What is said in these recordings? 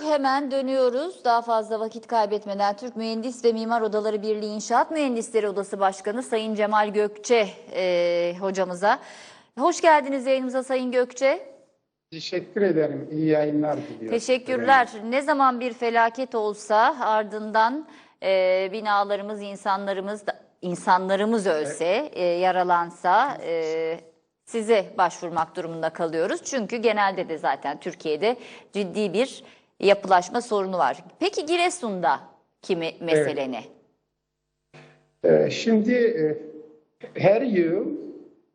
hemen dönüyoruz. Daha fazla vakit kaybetmeden Türk Mühendis ve Mimar Odaları Birliği İnşaat Mühendisleri Odası Başkanı Sayın Cemal Gökçe e, hocamıza. Hoş geldiniz yayınımıza Sayın Gökçe. Teşekkür ederim. İyi yayınlar diliyorum. Teşekkürler. Ne zaman bir felaket olsa ardından e, binalarımız, insanlarımız da- insanlarımız ölse, e, yaralansa e, size başvurmak durumunda kalıyoruz. Çünkü genelde de zaten Türkiye'de ciddi bir yapılaşma sorunu var. Peki Giresun'da kimi mesele ne? Ee, Şimdi e, her yıl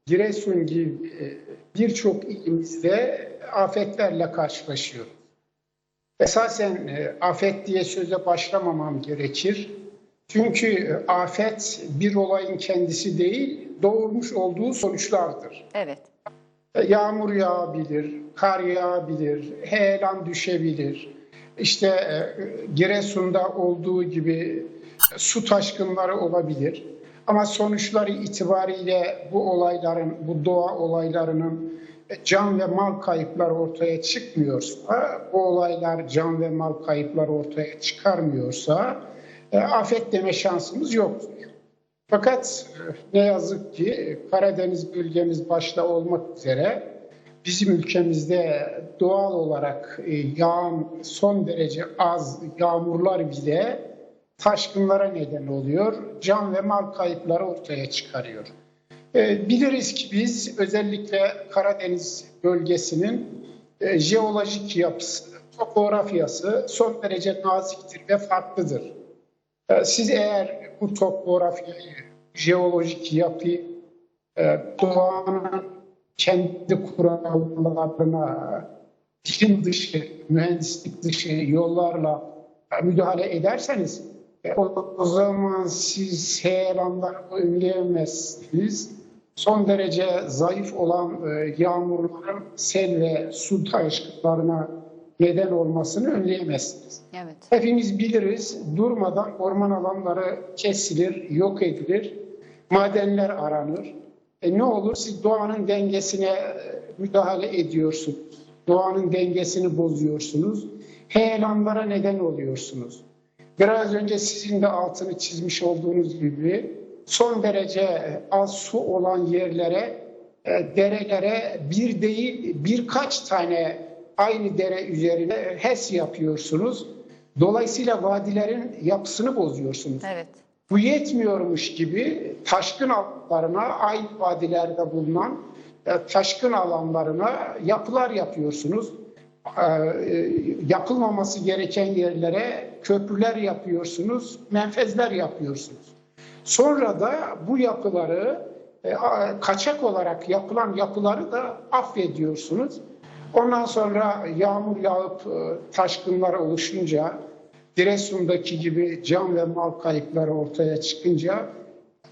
Giresun gibi e, birçok ilimizde afetlerle karşılaşıyoruz. Esasen e, afet diye söze başlamamam gerekir. Çünkü e, afet bir olayın kendisi değil, doğurmuş olduğu sonuçlardır. Evet. Yağmur yağabilir, kar yağabilir, heyelan düşebilir. İşte e, Giresun'da olduğu gibi su taşkınları olabilir. Ama sonuçları itibariyle bu olayların, bu doğa olaylarının can ve mal kayıpları ortaya çıkmıyorsa, bu olaylar can ve mal kayıpları ortaya çıkarmıyorsa e, afet deme şansımız yoktur. Fakat e, ne yazık ki Karadeniz bölgemiz başta olmak üzere bizim ülkemizde doğal olarak e, yağan son derece az yağmurlar bile taşkınlara neden oluyor. Can ve mal kayıpları ortaya çıkarıyor. E, Biliriz ki biz özellikle Karadeniz bölgesinin e, jeolojik yapısı, topografyası son derece naziktir ve farklıdır. Siz eğer bu topografyayı, jeolojik yapıyı doğanın kendi kurallarına bilim dışı, mühendislik dışı yollarla müdahale ederseniz e, o, zaman siz heyelanları önleyemezsiniz. Son derece zayıf olan e, yağmurların sel ve su taşkınlarına neden olmasını önleyemezsiniz. Evet. Hepimiz biliriz durmadan orman alanları kesilir, yok edilir, madenler aranır. E ne olur siz doğanın dengesine e, müdahale ediyorsunuz. Doğanın dengesini bozuyorsunuz. Heyelanlara neden oluyorsunuz. Biraz önce sizin de altını çizmiş olduğunuz gibi son derece az su olan yerlere, e, derelere bir değil birkaç tane aynı dere üzerine HES yapıyorsunuz. Dolayısıyla vadilerin yapısını bozuyorsunuz. Evet. Bu yetmiyormuş gibi taşkın alanlarına aynı vadilerde bulunan e, taşkın alanlarına yapılar yapıyorsunuz. E, e, Yapılmaması gereken yerlere köprüler yapıyorsunuz, menfezler yapıyorsunuz. Sonra da bu yapıları kaçak olarak yapılan yapıları da affediyorsunuz. Ondan sonra yağmur yağıp taşkınlar oluşunca Giresun'daki gibi can ve mal kayıpları ortaya çıkınca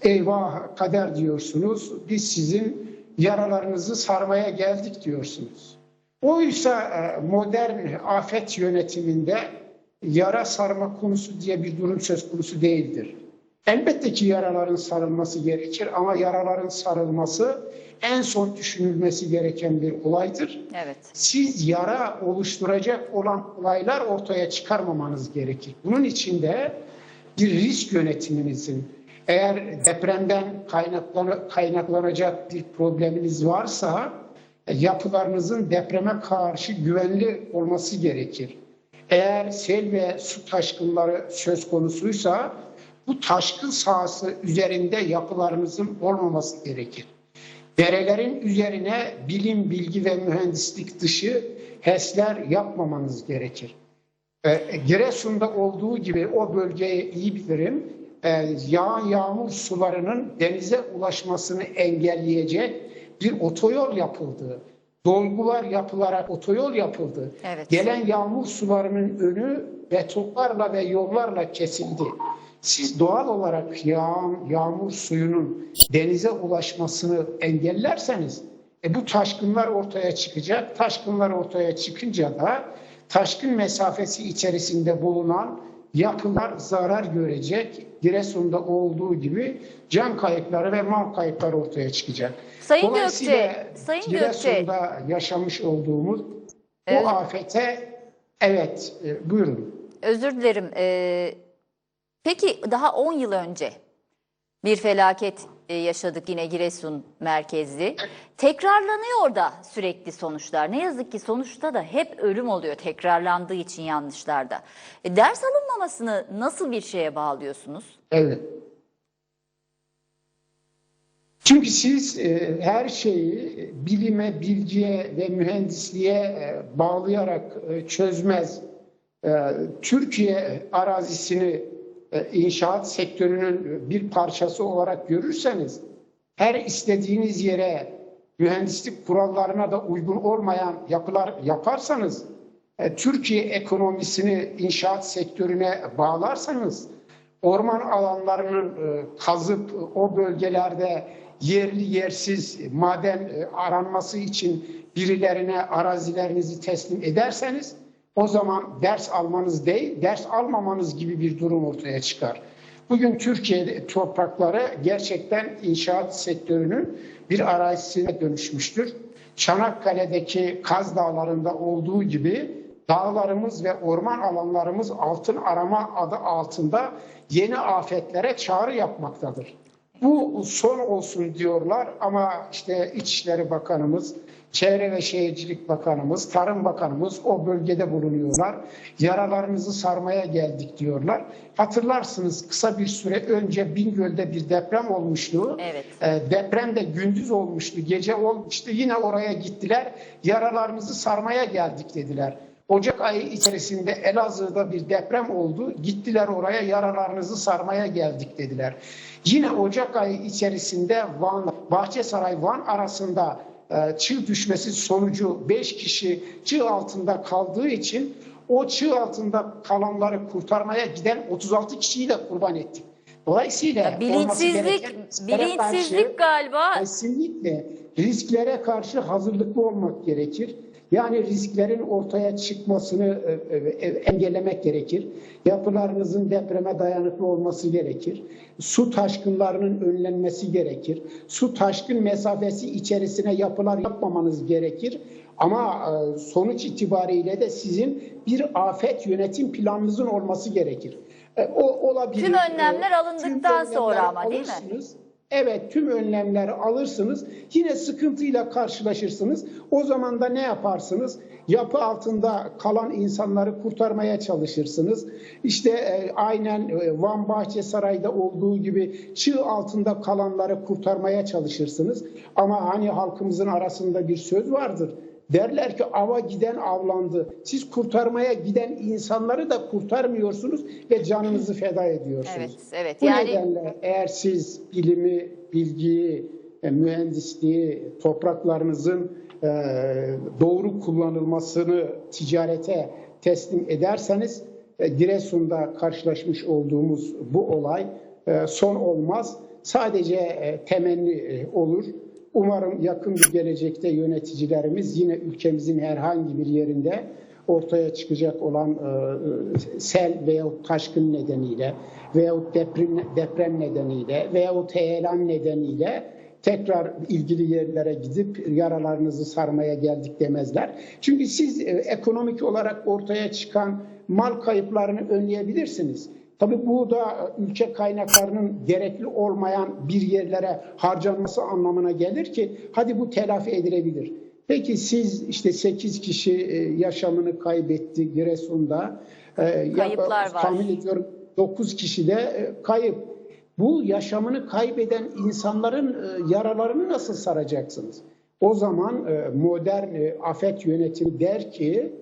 eyvah kader diyorsunuz. Biz sizin yaralarınızı sarmaya geldik diyorsunuz. Oysa e, modern afet yönetiminde yara sarma konusu diye bir durum söz konusu değildir. Elbette ki yaraların sarılması gerekir ama yaraların sarılması en son düşünülmesi gereken bir olaydır. Evet. Siz yara oluşturacak olan olaylar ortaya çıkarmamanız gerekir. Bunun için de bir risk yönetiminizin eğer depremden kaynaklan- kaynaklanacak bir probleminiz varsa e, yapılarınızın depreme karşı güvenli olması gerekir. Eğer sel ve su taşkınları söz konusuysa bu taşkın sahası üzerinde yapılarınızın olmaması gerekir. Derelerin üzerine bilim, bilgi ve mühendislik dışı HES'ler yapmamanız gerekir. E, Giresun'da olduğu gibi o bölgeyi iyi bilirim. E, yağan yağmur sularının denize ulaşmasını engelleyecek bir otoyol yapıldı. Dolgular yapılarak otoyol yapıldı. Evet. Gelen yağmur sularının önü betonlarla ve yollarla kesildi. Siz doğal olarak yağan yağmur suyunun denize ulaşmasını engellerseniz e, bu taşkınlar ortaya çıkacak. Taşkınlar ortaya çıkınca da taşkın mesafesi içerisinde bulunan yapılar zarar görecek. Giresun'da olduğu gibi can kayıpları ve mal kayıpları ortaya çıkacak. Sayın Gökçe, Sayın Gökçe. Giresun'da yaşamış olduğumuz bu afete Evet, e, buyurun. Özür dilerim. Ee, peki daha 10 yıl önce bir felaket e, yaşadık yine Giresun merkezli. Tekrarlanıyor da sürekli sonuçlar. Ne yazık ki sonuçta da hep ölüm oluyor tekrarlandığı için yanlışlarda. E, ders alınmamasını nasıl bir şeye bağlıyorsunuz? Evet. Çünkü siz e, her şeyi bilime, bilgiye ve mühendisliğe e, bağlayarak çözmez. Türkiye arazisini inşaat sektörünün bir parçası olarak görürseniz her istediğiniz yere mühendislik kurallarına da uygun olmayan yapılar yaparsanız e, Türkiye ekonomisini inşaat sektörüne bağlarsanız orman alanlarının e, kazıp e, o bölgelerde yerli yersiz maden e, aranması için birilerine arazilerinizi teslim ederseniz o zaman ders almanız değil, ders almamanız gibi bir durum ortaya çıkar. Bugün Türkiye toprakları gerçekten inşaat sektörünün bir arazisine dönüşmüştür. Çanakkale'deki Kaz Dağları'nda olduğu gibi dağlarımız ve orman alanlarımız altın arama adı altında yeni afetlere çağrı yapmaktadır. Bu son olsun diyorlar ama işte İçişleri Bakanımız, Çevre ve Şehircilik Bakanımız, Tarım Bakanımız o bölgede bulunuyorlar. Yaralarınızı sarmaya geldik diyorlar. Hatırlarsınız kısa bir süre önce Bingöl'de bir deprem olmuştu. Evet. E, deprem de gündüz olmuştu, gece olmuştu. Yine oraya gittiler. Yaralarımızı sarmaya geldik dediler. Ocak ayı içerisinde Elazığ'da bir deprem oldu. Gittiler oraya yaralarınızı sarmaya geldik dediler. Yine Ocak ayı içerisinde Van, Bahçesaray Van arasında e, çığ düşmesi sonucu 5 kişi çığ altında kaldığı için o çığ altında kalanları kurtarmaya giden 36 kişiyi de kurban ettik. Dolayısıyla olması Bilinçsizlik, risklere karşı- bilinçsizlik galiba. Kesinlikle risklere karşı hazırlıklı olmak gerekir. Yani risklerin ortaya çıkmasını e, e, engellemek gerekir. Yapılarınızın depreme dayanıklı olması gerekir. Su taşkınlarının önlenmesi gerekir. Su taşkın mesafesi içerisine yapılar yapmamanız gerekir. Ama e, sonuç itibariyle de sizin bir afet yönetim planınızın olması gerekir. E, O olabilir. Tüm önlemler E, alındıktan tüm sonra önlemler ama değil mi? Evet tüm önlemleri alırsınız. Yine sıkıntıyla karşılaşırsınız. O zaman da ne yaparsınız? Yapı altında kalan insanları kurtarmaya çalışırsınız. İşte e, aynen e, Van Bahçesaray'da olduğu gibi çığ altında kalanları kurtarmaya çalışırsınız. Ama hani halkımızın arasında bir söz vardır. Derler ki ava giden avlandı. Siz kurtarmaya giden insanları da kurtarmıyorsunuz ve canınızı feda ediyorsunuz. Evet, evet. Bu Yani nedenle eğer siz bilimi, bilgiyi, e, mühendisliği, topraklarınızın e, doğru kullanılmasını ticarete teslim ederseniz e, Giresun'da karşılaşmış olduğumuz bu olay son olmaz. Sadece temenni olur. Umarım yakın bir gelecekte yöneticilerimiz yine ülkemizin herhangi bir yerinde ortaya çıkacak olan e, sel veyahut taşkın nedeniyle veyahut deprem, deprem nedeniyle veyahut heyelan nedeniyle tekrar ilgili yerlere gidip yaralarınızı sarmaya geldik demezler. Çünkü siz e, ekonomik olarak ortaya çıkan mal kayıplarını önleyebilirsiniz. Tabii bu da ülke kaynaklarının gerekli olmayan bir yerlere harcanması anlamına gelir ki hadi bu telafi edilebilir. Peki siz işte 8 kişi e, yaşamını kaybetti Giresun'da. E, Kayıplar var. Tahmin ediyorum 9 kişi de e, kayıp. Bu yaşamını kaybeden insanların e, yaralarını nasıl saracaksınız? O zaman e, modern e, afet yönetimi der ki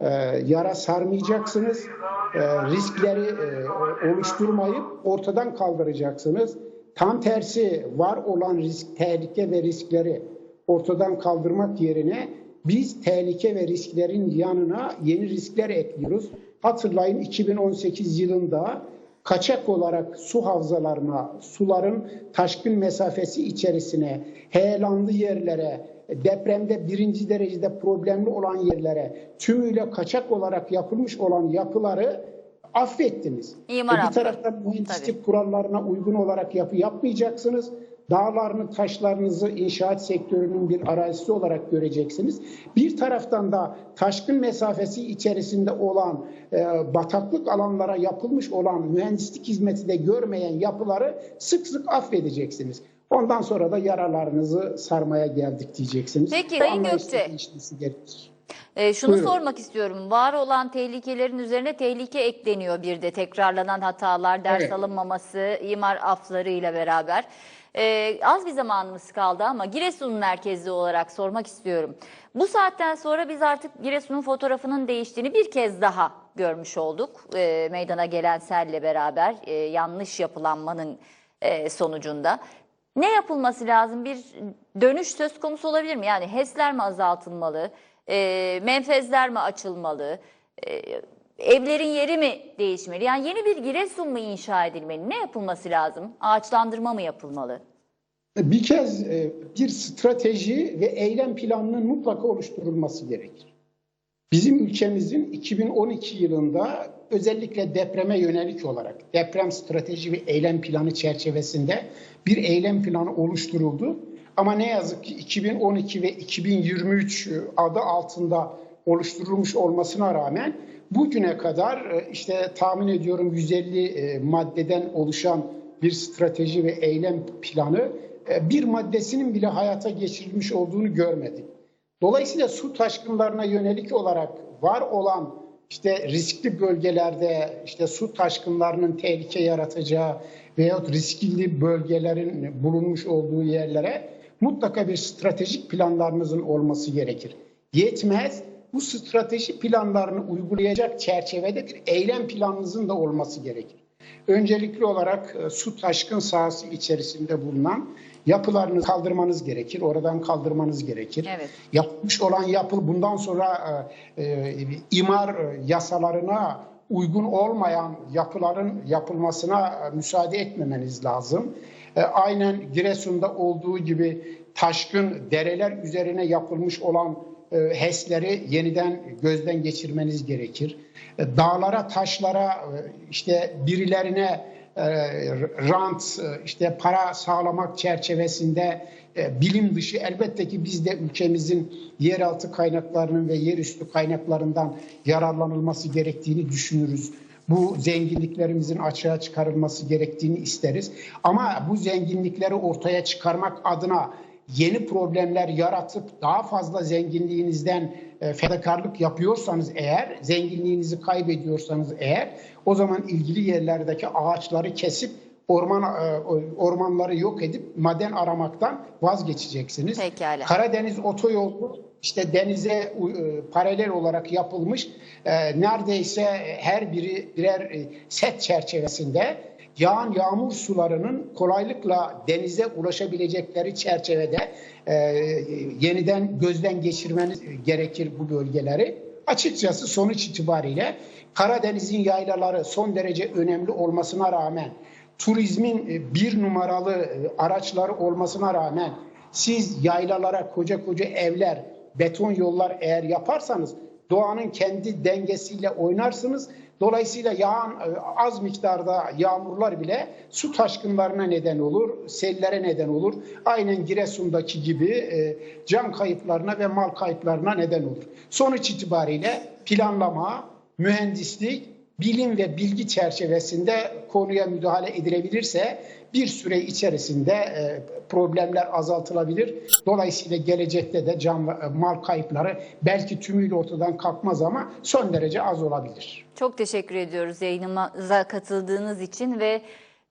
e, yara sarmayacaksınız, e, riskleri e, oluşturmayıp ortadan kaldıracaksınız. Tam tersi var olan risk, tehlike ve riskleri ortadan kaldırmak yerine biz tehlike ve risklerin yanına yeni riskler ekliyoruz. Hatırlayın 2018 yılında kaçak olarak su havzalarına, suların taşkın mesafesi içerisine, heyelanlı yerlere, depremde birinci derecede problemli olan yerlere tümüyle kaçak olarak yapılmış olan yapıları affettiniz. İmar E bir taraftan mühendislik kurallarına uygun olarak yapı yapmayacaksınız. dağlarını, taşlarınızı inşaat sektörünün bir arazisi olarak göreceksiniz. Bir taraftan da taşkın mesafesi içerisinde olan e, bataklık alanlara yapılmış olan mühendislik hizmeti de görmeyen yapıları sık sık affedeceksiniz. Ondan sonra da yaralarınızı sarmaya geldik diyeceksiniz. Peki, Sayın Gökçe. gerekir. Ee, şunu Buyurun. sormak istiyorum. Var olan tehlikelerin üzerine tehlike ekleniyor bir de tekrarlanan hatalar, ders Evet. alınmaması, imar aflarıyla beraber. Ee, az bir zamanımız kaldı ama Giresun merkezli olarak sormak istiyorum. Bu saatten sonra biz artık Giresun'un fotoğrafının değiştiğini bir kez daha görmüş olduk. Ee, meydana gelen selle beraber e, yanlış yapılanmanın e, sonucunda. Ne yapılması lazım? Bir dönüş söz konusu olabilir mi? Yani HES'ler mi azaltılmalı? E, menfezler mi açılmalı? E, evlerin yeri mi değişmeli? Yani yeni bir Giresun mu inşa edilmeli? Ne yapılması lazım? Ağaçlandırma mı yapılmalı? Bir kez e, bir strateji ve eylem planının mutlaka oluşturulması gerekir. Bizim ülkemizin 2012 yılında özellikle depreme yönelik olarak deprem strateji ve eylem planı çerçevesinde bir eylem planı oluşturuldu. Ama ne yazık ki 2012 ve 2023 adı altında oluşturulmuş olmasına rağmen bugüne kadar e, işte tahmin ediyorum 150 e, maddeden oluşan bir strateji ve eylem planı e, bir maddesinin bile hayata geçirilmiş olduğunu görmedik. Dolayısıyla su taşkınlarına yönelik olarak var olan işte riskli bölgelerde işte su taşkınlarının tehlike yaratacağı veyahut riskli bölgelerin bulunmuş olduğu yerlere mutlaka bir stratejik planlarınızın olması gerekir. Yetmez bu strateji planlarını uygulayacak çerçevede bir eylem planınızın da olması gerekir. Öncelikli olarak e, su taşkın sahası içerisinde bulunan yapılarını kaldırmanız gerekir. Oradan kaldırmanız gerekir. Evet. Yapmış olan yapı bundan sonra e, e, imar e, yasalarına uygun olmayan yapıların yapılmasına e, müsaade etmemeniz lazım. E, aynen Giresun'da olduğu gibi taşkın dereler üzerine yapılmış olan e, HES'leri yeniden gözden geçirmeniz gerekir. Dağlara, taşlara, işte birilerine rant, e, işte para sağlamak çerçevesinde e, bilim dışı elbette ki biz de ülkemizin yeraltı kaynaklarının ve yerüstü kaynaklarından yararlanılması gerektiğini düşünürüz. Bu zenginliklerimizin açığa çıkarılması gerektiğini isteriz. Ama bu zenginlikleri ortaya çıkarmak adına yeni problemler yaratıp daha fazla zenginliğinizden e, fedakarlık yapıyorsanız eğer, zenginliğinizi kaybediyorsanız eğer o zaman ilgili yerlerdeki ağaçları kesip orman e, ormanları yok edip maden aramaktan vazgeçeceksiniz. Pekala. Karadeniz otoyolu işte denize e, paralel olarak yapılmış neredeyse her biri birer set çerçevesinde yağan yağmur sularının kolaylıkla denize ulaşabilecekleri çerçevede e, yeniden gözden geçirmeniz gerekir bu bölgeleri. Açıkçası sonuç itibariyle Karadeniz'in yaylaları son derece önemli olmasına rağmen turizmin e, bir numaralı e, araçları olmasına rağmen siz yaylalara koca koca evler, beton yollar eğer yaparsanız doğanın kendi dengesiyle oynarsınız. Dolayısıyla yağan e, az miktarda yağmurlar bile su taşkınlarına neden olur, sellere neden olur. Aynen Giresun'daki gibi e, can kayıplarına ve mal kayıplarına neden olur. Sonuç itibariyle planlama, mühendislik, bilim ve bilgi çerçevesinde konuya müdahale edilebilirse bir süre içerisinde e, problemler azaltılabilir. Dolayısıyla gelecekte de can e, mal kayıpları belki tümüyle ortadan kalkmaz ama son derece az olabilir. Çok teşekkür ediyoruz yayınımıza katıldığınız için ve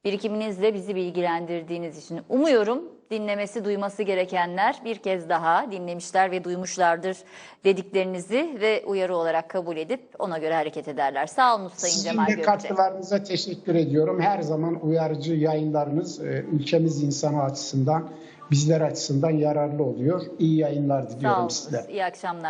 birikiminizle bizi bilgilendirdiğiniz için. Umuyorum dinlemesi, duyması gerekenler bir kez daha dinlemişler ve duymuşlardır dediklerinizi ve uyarı olarak kabul edip ona göre hareket ederler. Sağ olun Sayın Sizin Cemal Gökçe. katkılarınıza teşekkür ediyorum. Her zaman uyarıcı yayınlarınız e, ülkemiz insanı açısından, bizler açısından yararlı oluyor. İyi yayınlar Sağ diliyorum olun. sizlere. İyi akşamlar.